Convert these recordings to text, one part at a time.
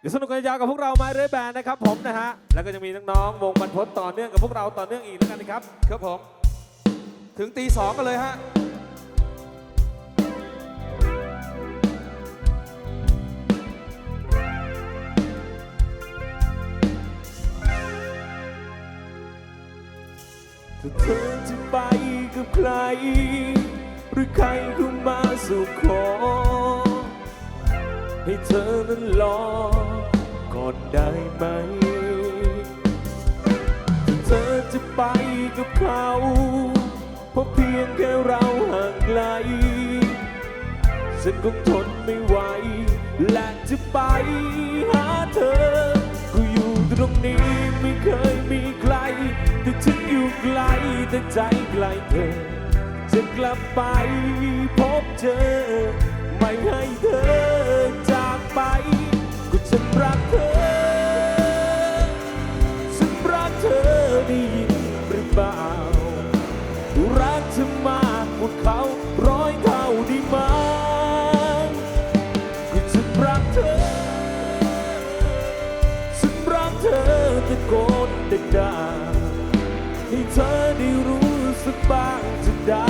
เดี๋ยวสนุกกันยาวกับพวกเรามาเรื่อยแบนนะครับผมนะฮะ แล้วก็จะมีน้องๆวงบรรพตต่อเนื่องกับพวกเราต่อเนื่องอีกแล้วกันนะครับ ครับผม ถึงตีสองกันเลยฮะถ้าเธอจะไปกับใคร หรือใครเข้ามาสู่ขอ ให้เธอนั้นรอก่อนได้ไหมถ้าเธอจะไปกับเขา เพราะเพียงแค่เราห่างไกล ฉันคงทนไม่ไหว และจะไปหาเธอ กูอยู่ตรงนี้ไม่เคยมีใคร แต่ฉันอยู่ไกลแต่ใจไกลเธอ จะกลับไปพบเจอ ไม่ให้เธอ ไปก็ฉันรักเธอ ฉันรักเธอได้ยินหรือเปล่า รักเธอมากกว่าเขาร้อยเท่าได้ไหมก็ฉันรักเธอ ฉันรักเธอตะโกนดังๆให้เธอได้รู้สึกบ้างจะได้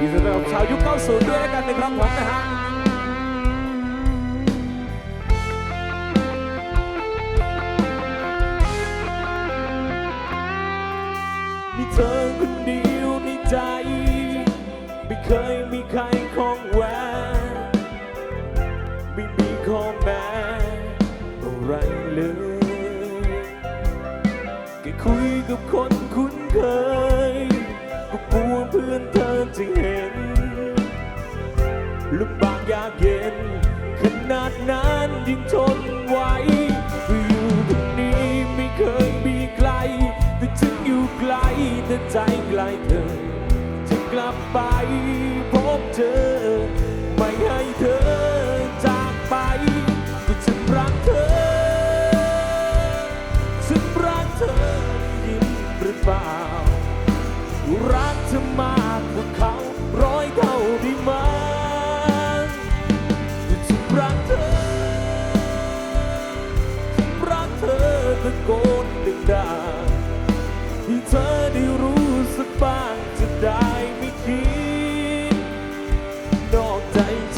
ดีสำหรับชาวยุค90ด้วยแล้วกันนครับผมนะฮะมีเธอคนเดียวในใจ ไม่เคยมีใครของแหวนไม่มีข้อแม้อะไรเลยแค่คุยกับคนคุ้นเคยก็กลัวเพื่อนเธอจะเห็น ลำบากยากเย็น ขนาดนั้นยิ่งทนไหวก็อยู่ตรงนี้ไม่เคยมีใครแต่ถึงอยู่ไกลแต่ใจไกลเธอจะกลับไป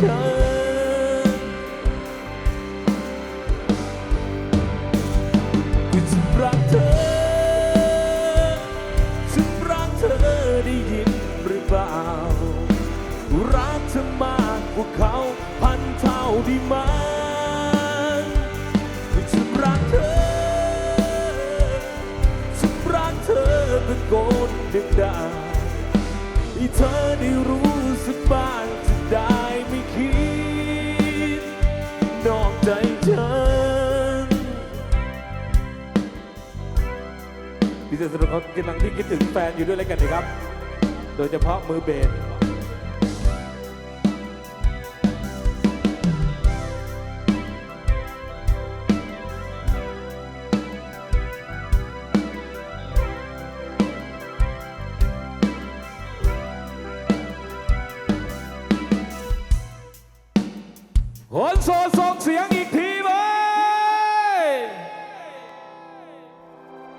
ฉันคือฉันรักเธอฉันรักเธอได้ยินหรือเปล่า รักเธอมากกว่าเขาพันเท่าได้ไหมคือฉันรักเธอฉันรักเธอตะโกนดังๆให้เธอได้รู้สึกบ้าง พิเศษสำหรับคนกำลังที่คิดถึงแฟนอยู่ด้วยแล้วกันนะครับ โดยเฉพาะมือเบสคนโสดส่งเสียงอีกที